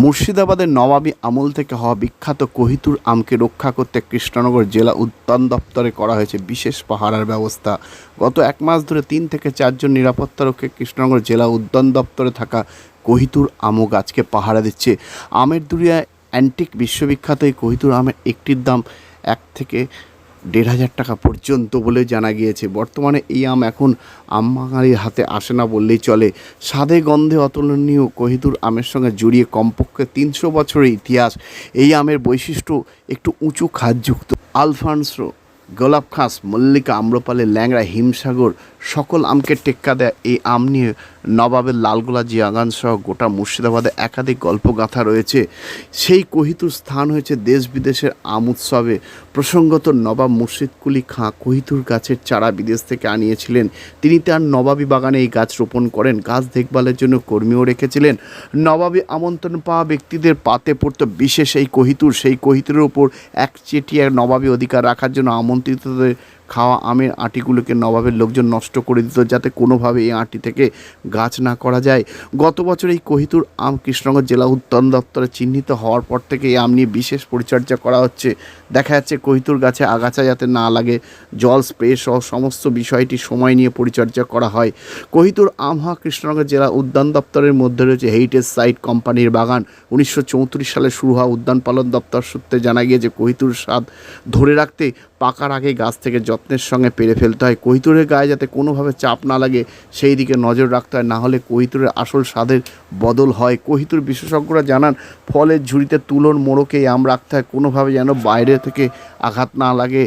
মুর্শিদাবাদের নবাবী আমল থেকে হওয়া বিখ্যাত কোহিতুর আমকে রক্ষা করতে কৃষ্ণনগর জেলা উদ্যান দপ্তরে করা হয়েছে বিশেষ পাহারার ব্যবস্থা। গত এক মাস ধরে তিন থেকে চারজন নিরাপত্তারক্ষী কৃষ্ণনগর জেলা উদ্যান দপ্তরে থাকা কোহিতুর আমও গাছকে পাহারা দিচ্ছে। আমের দুরিয়ায় অ্যান্টিক বিশ্ববিখ্যাত এই কোহিতুর আমের একটির দাম এক থেকে দেড় হাজার টাকা পর্যন্ত বলে জানা গিয়েছে। বর্তমানে এই আম এখন আম হাতে আসে না বললেই চলে। স্বাদে গন্ধে অতুলনীয় কোহিতুর আমের সঙ্গে জড়িয়ে কমপক্ষে তিনশো বছরের ইতিহাস। এই আমের বৈশিষ্ট্য একটু উঁচু খাদযুক্ত। আলফান্সো গোলাপ খাস, মল্লিকা আম্রপালি ল্যাংড়া, হিমসাগর সকল আমকে টেক্কা দেয় এই আম নিয়ে। নবাবের লালগোলা জিয়াগান সহ গোটা মুর্শিদাবাদে একাধিক গল্পগাথা রয়েছে। সেই কহিতুর স্থান হয়েছে দেশ বিদেশের আম উৎসবে। প্রসঙ্গত নবাব মুর্শিদ কুলি খাঁ কহিতুর গাছের চারা বিদেশ থেকে আনিয়েছিলেন। তিনি তার নবাবী বাগানে এই গাছ রোপণ করেন। গাছ দেখভালের জন্য কর্মীও রেখেছিলেন। নবাবী আমন্ত্রণ পাওয়া ব্যক্তিদের পাতে পড়ত বিশেষ এই কহিতুর। সেই কহিতুরের ওপর একচেটিয়া নবাবী অধিকার রাখার জন্য আমন্ত্রিতদের খাওয়া আমের আটিগুলোকে নবাবের লোকজন নষ্ট করে দিত যাতে কোনোভাবে এই আটি থেকে গাছ না করা যায়। গত বছর এই কহিতুর আম কৃষ্ণনগর জেলা উদ্যান দপ্তরে চিহ্নিত হওয়ার পর থেকে এই আম নিয়ে বিশেষ পরিচর্যা করা হচ্ছে। দেখা যাচ্ছে কহিতুর গাছে আগাছা যাতে না লাগে, জল স্প্রে সহ সমস্ত বিষয়টি সময় নিয়ে পরিচর্যা করা হয়। কহিতুর আম হওয়া কৃষ্ণনগর জেলা উদ্যান দপ্তরের মধ্যে রয়েছে হেরিটেজ সাইট কোম্পানির বাগান। উনিশশো চৌত্রিশ সালে শুরু হওয়া উদ্যান পালন দপ্তর সূত্রে জানা গিয়েছে কহিতুর স্বাদ ধরে রাখতে পাকার আগে গাছ থেকে যত্নের সঙ্গে পেরে ফেলতে হয়। কৈতুরের গায়ে যাতে কোনোভাবে চাপ না লাগে, সেই দিকে নজর রাখতে হয়। না হলে কৈতুরের আসল স্বাদের বদল হয়। কৈতুর বিশেষজ্ঞরা জানান, ফলের ঝুড়িতে তুলোর মোড়কে আম রাখতে হয়। কোনোভাবে যেন বাইরে থেকে আঘাত না লাগে।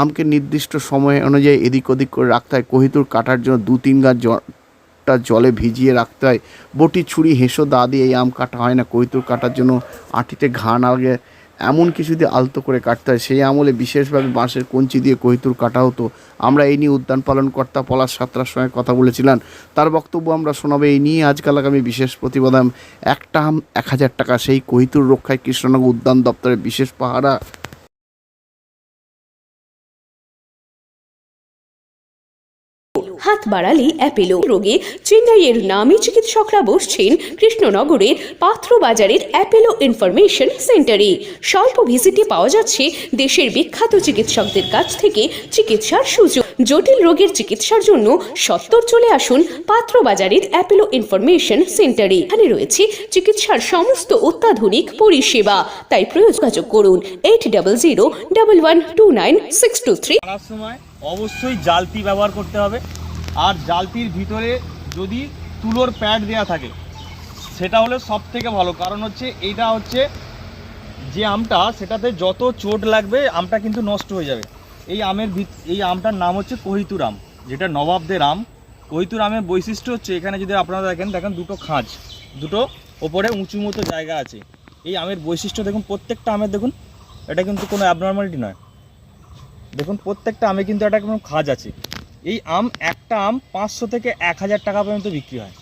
আমকে নির্দিষ্ট সময় অনুযায়ী এদিক ওদিক করে রাখতে হয়। কৈতুর কাটার জন্য দু তিন গাছ টা জলে ভিজিয়ে রাখতে হয়। বটি, ছুরি, হেঁসো, দা দিয়ে এই আম কাটা হয় না। কৈতুর কাটার জন্য আটিতে ঘা না লাগে। এমন কিছু দিয়ে আলতো করে কাটতে হয়। সেই আমলে বিশেষভাবে বাঁশের কঞ্চি দিয়ে কৈতুর কাটা হতো। আমরা এই নিয়ে উদ্যান পালনকর্তা পলাশ সাতরার সঙ্গে কথা বলেছিলাম। তার বক্তব্য আমরা শোনাবো এই নিয়ে। আজকাল আগামী বিশেষ প্রতিবেদন একটা এক হাজার টাকা। সেই কৈতুর রক্ষায় কৃষ্ণনগর উদ্যান দপ্তরের বিশেষ পাহারা হাত বাড়ালি অ্যাপেলো। রোগে চেন্নাইয়ের নামী চিকিৎসকরা বসছেন কৃষ্ণনগরের পাত্র বাজারের অ্যাপেলো ইনফরমেশন সেন্টারে। স্বল্প ভিজিটে পাওয়া যাচ্ছে দেশের বিখ্যাত চিকিৎসকদের কাছ থেকে চিকিৎসার সুযোগ। জটিল রোগের চিকিৎসার জন্য সত্তর চলে আসুন পাত্র বাজারের অ্যাপেলো ইনফরমেশন সেন্টারে। এখানে রয়েছে চিকিৎসার সমস্ত অত্যাধুনিক পরিষেবা। তাই প্রয়োগ করুন eight double zero double one two nine six two three. অবশ্যই জালতি ব্যবহার করতে হবে। আর জালতির ভিতরে যদি তুলোর প্যাড দেওয়া থাকে, সেটা হলে সব থেকে ভালো। কারণ হচ্ছে এইটা হচ্ছে যে আমটা, সেটাতে যত চোট লাগবে, আমটা কিন্তু নষ্ট হয়ে যাবে। এই আমের এই আমটার নাম হচ্ছে কহিতুর আম, যেটা নবাবদের আম। কহিতুর আমের বৈশিষ্ট্য হচ্ছে, এখানে যদি আপনারা দেখেন দেখেন দুটো খাঁজ, দুটো ওপরে উঁচু মতো জায়গা আছে। এই আমের বৈশিষ্ট্য দেখুন, প্রত্যেকটা আমের দেখুন, এটা কিন্তু কোনো অ্যাবনর্মালিটি নয়। দেখুন, প্রত্যেকটা আমে কিন্তু একটা কোনো খাজ আছে। এই আম, একটা আম পাঁচশো থেকে এক হাজার টাকা পর্যন্ত বিক্রি হয়।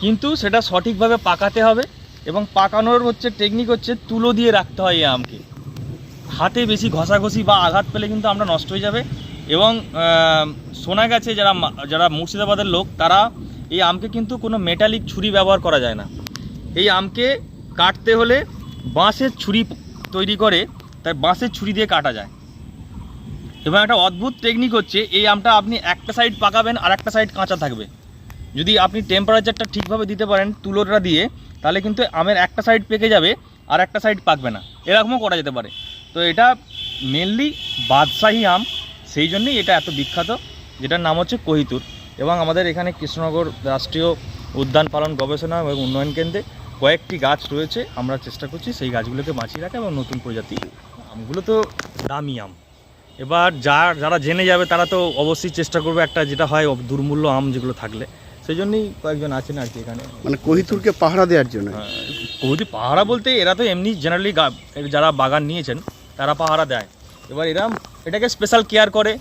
কিন্তু সেটা সঠিকভাবে পাকাতে হবে এবং পাকানোর হচ্ছে টেকনিক হচ্ছে তুলো দিয়ে রাখতে হয় এই আমকে। হাতে বেশি ঘষাঘষি বা আঘাত পেলে কিন্তু আমরা নষ্ট হয়ে যাবে এবং শোনা গেছে যারা যারা মুর্শিদাবাদের লোক, তারা এই আমকে কিন্তু কোনো মেটালিক ছুরি ব্যবহার করা যায় না। এই আমকে কাটতে হলে বাঁশের ছুরি তৈরি করে তাই বাঁশের ছুরি দিয়ে কাটা যায়। এবং একটা অদ্ভুত টেকনিক হচ্ছে, এই আমটা আপনি একটা সাইড পাকাবেন আর একটা সাইড কাঁচা থাকবে। যদি আপনি টেম্পারেচারটা ঠিকভাবে দিতে পারেন তুলোটা দিয়ে, তাহলে কিন্তু আমের একটা সাইড পেকে যাবে আর একটা সাইড পাকবে না। এরকমও করা যেতে পারে। তো এটা মেনলি বাদশাহী আম, সেই জন্যই এটা এত বিখ্যাত, যেটার নাম হচ্ছে কহিতুর। এবং আমাদের এখানে কৃষ্ণনগর রাষ্ট্রীয় উদ্যান পালন গবেষণা এবং উন্নয়ন কেন্দ্রে কয়েকটি গাছ রয়েছে। আমরা চেষ্টা করছি সেই গাছগুলোকে বাঁচিয়ে রাখা এবং নতুন প্রজাতি আমগুলো তো দামি আম। এবার যা যারা জেনে যাবে তারা তো অবশ্যই চেষ্টা করবে একটা যেটা হয় দুর্মূল্য আম যেগুলো থাকলে। সেই জন্যই কয়েকজন আছেন আর কি এখানে। মানে কহিতুরকে পাহারা দেওয়ার জন্য? কোহিতুর পাহারা বলতে এরা তো এমনি জেনারেলি যারা বাগান নিয়েছেন তারা পাহারা দেয়। এবার এরা এটাকে স্পেশাল কেয়ার করে।